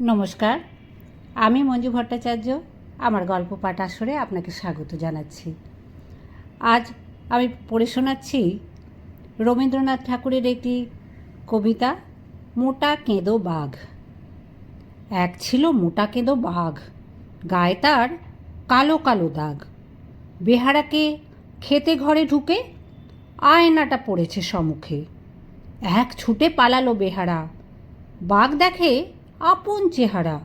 নমস্কার, আমি মঞ্জু ভট্টাচার্য, আমার গল্প পাঠ আসরে আপনাকে স্বাগত জানাচ্ছি। আজ আমি পড়ে শোনাচ্ছি রবীন্দ্রনাথ ঠাকুরের একটি কবিতা, মোটা কেঁদো বাঘ। এক ছিল মোটা কেঁদো বাঘ, গায়ে তার কালো কালো দাগ। বেহারাকে খেতে ঘরে ঢুকে আয়নাটা পড়েছে সম্মুখে এক ছুটে পালালো বেহারা। বাঘ দেখে আপন চেহারা।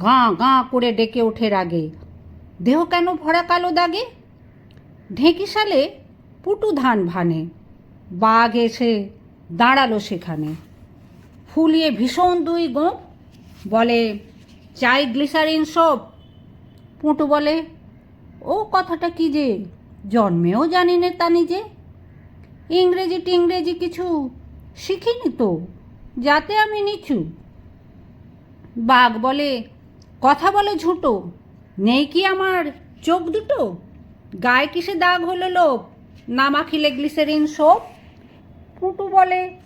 গাঁ গাঁ করে ডেকে ওঠে রাগে। দেহ কেন ভরা কালো দাগে? ঢেঁকিশালে পুটু ধান ভানে। বাঘ এসে দাঁড়াল সেখানে। ফুলিয়ে ভীষণ দুই গোপ বলে, চাই গ্লিসারিন সব? পুটু বলে, ও কথাটা কি যে? জন্মেও জানি নে তা নিজে। ইংরেজি টিংরেজি কিছু শিখিনি তো, যাতে আমি নিচু। বাঘ বলে, কথা বলে ঝুটো, নেই কি আমার চোখ দুটো? গায়ে কিসে দাগ হলো লোক না মাখিলে গ্লিসেরিন সোপ? পুটু বলে,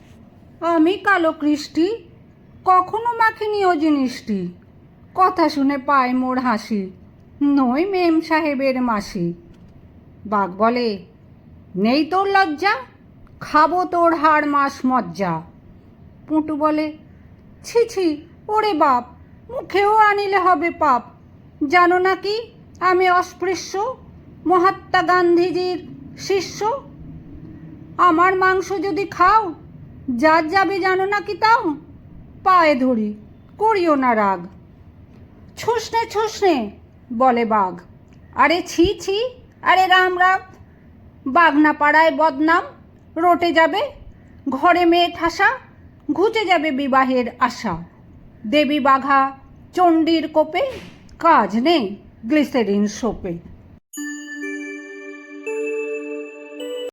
আমি কালো কৃষ্টি, কখনো মাখিনি ও জিনিসটি কথা শুনে পায় মোর হাসি, নই মেম সাহেবের মাসি। বাঘ বলে, নেই তোর লজ্জা? খাব তোর হাড় মাস মজ্জা। পুটু বলে, ছি ছি ওরে বাপ, মুখেও আনিলে হবে পাপ। জানো না কি, আমি অস্পৃশ্য? মহাত্মা গান্ধীজির শিষ্য? আমার মাংস যদি খাও, যার যাবে জানো না কি তাও? পায়ে ধরি, করিও না রাগ। ছুসনে ছুসনে, বলে বাঘ। আরে ছি ছি, আরে রাম রাম। বাঘনা পাড়ায় বদনাম, রটে যাবে। ঘরে মেয়ে ঠাসা, ঘুচে যাবে বিবাহের আশা। দেবী বাঘা চণ্ডীর কোপে কাজ নেই গ্লিসেরিন সোপে।